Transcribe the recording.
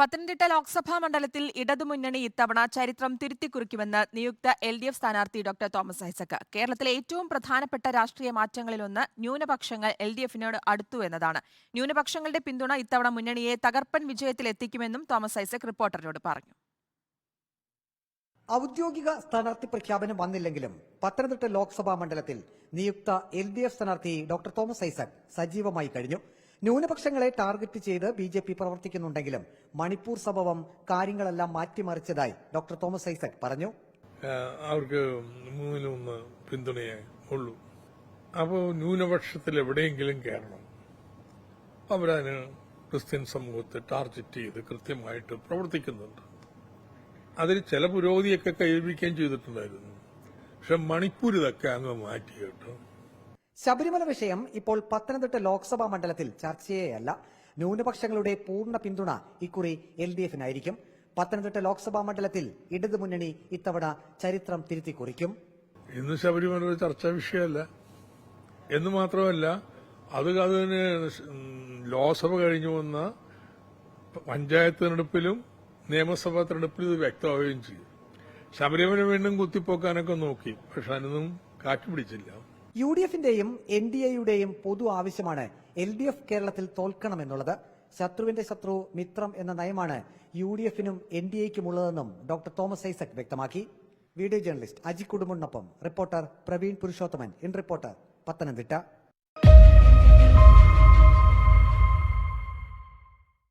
പത്തനംതിട്ട ലോക്സഭാ മണ്ഡലത്തിൽ ഇടതുമുന്നണി ഇത്തവണ ചരിത്രം തിരുത്തിക്കുറിക്കുമെന്ന് നിയുക്ത എൽ ഡി എഫ് സ്ഥാനാർത്ഥി ഡോക്ടർ തോമസ് ഐസക് കേരളത്തിലെ ഏറ്റവും പ്രധാനപ്പെട്ട രാഷ്ട്രീയ മാറ്റങ്ങളിലൊന്ന് ന്യൂനപക്ഷങ്ങൾ എൽ ഡി എഫിനോട് അടുത്തു എന്നതാണ്. ന്യൂനപക്ഷങ്ങളുടെ പിന്തുണ ഇത്തവണ മുന്നണിയെ തകർപ്പൻ വിജയത്തിൽ എത്തിക്കുമെന്നും തോമസ് ഐസക് റിപ്പോർട്ടറിനോട് പറഞ്ഞു. ഔദ്യോഗിക സ്ഥാനാർത്ഥി പ്രഖ്യാപനം വന്നില്ലെങ്കിലും പത്തനംതിട്ട ലോക്സഭാ മണ്ഡലത്തിൽ നിയുക്ത എൽ ഡി എഫ് സ്ഥാനാർത്ഥി ഡോക്ടർ തോമസ് ഐസക് സജീവമായി കഴിഞ്ഞു. ന്യൂനപക്ഷങ്ങളെ ടാർഗറ്റ് ചെയ്ത് ബി ജെ പി പ്രവർത്തിക്കുന്നുണ്ടെങ്കിലും മണിപ്പൂർ സംഭവം കാര്യങ്ങളെല്ലാം മാറ്റിമറിച്ചതായി ഡോക്ടർ തോമസ് ഐസക് പറഞ്ഞു. അവർക്ക് മൂന്നിലൊന്ന് പിന്തുണയേ ഉള്ളൂ. അപ്പോൾ ന്യൂനപക്ഷത്തിൽ എവിടെയെങ്കിലും കയറണം. അവരതിന് ക്രിസ്ത്യൻ സമൂഹത്തെ ടാർഗറ്റ് ചെയ്ത് കൃത്യമായിട്ട് പ്രവർത്തിക്കുന്നുണ്ട്. അതിൽ ചില പുരോഗതിയൊക്കെ കൈവരിക്കുകയും ചെയ്തിട്ടുണ്ടായിരുന്നു. പക്ഷെ മണിപ്പൂർ ഇതൊക്കെ അങ്ങ് മാറ്റി കേട്ടോ ശബരിമല വിഷയം ഇപ്പോൾ പത്തനംതിട്ട ലോക്സഭാ മണ്ഡലത്തിൽ ചർച്ചയേയല്ല. ന്യൂനപക്ഷങ്ങളുടെ പൂർണ പിന്തുണ ഇക്കുറി എൽ ഡി എഫിനായിരിക്കും. പത്തനംതിട്ട ലോക്സഭാ മണ്ഡലത്തിൽ ഇടതു മുന്നണി ഇത്തവണ ചരിത്രം തിരുത്തി കുറിക്കും ഇന്ന് ശബരിമല ഒരു ചർച്ചാ വിഷയമല്ല. എന്ന് മാത്രമല്ല അത് അതിന് ലോക്സഭ കഴിഞ്ഞു വന്ന പഞ്ചായത്ത് തിരഞ്ഞെടുപ്പിലും നിയമസഭാ തിരഞ്ഞെടുപ്പിലും ഇത് വ്യക്തമാവുകയും ചെയ്തു ശബരിമല വീണ്ടും കുത്തിപ്പോക്കാനൊക്കെ നോക്കി. പക്ഷെ അതിനൊന്നും കാറ്റ് പിടിച്ചില്ല. യു ഡി എഫിന്റെയും എൻ ഡി എയുടെയും പൊതു ആവശ്യമാണ് എൽ ഡി എഫ് കേരളത്തിൽ തോൽക്കണമെന്നുള്ളത്. ശത്രുവിന്റെ ശത്രു മിത്രം എന്ന നയമാണ് യു ഡി എഫിനും എൻ ഡി എക്കും ഉള്ളതെന്നും ഡോക്ടർ തോമസ് ഐസക് വ്യക്തമാക്കി. Video journalist Aji കുടുംബനൊപ്പം reporter Praveen Purushothaman in reporter Pathanamthitta.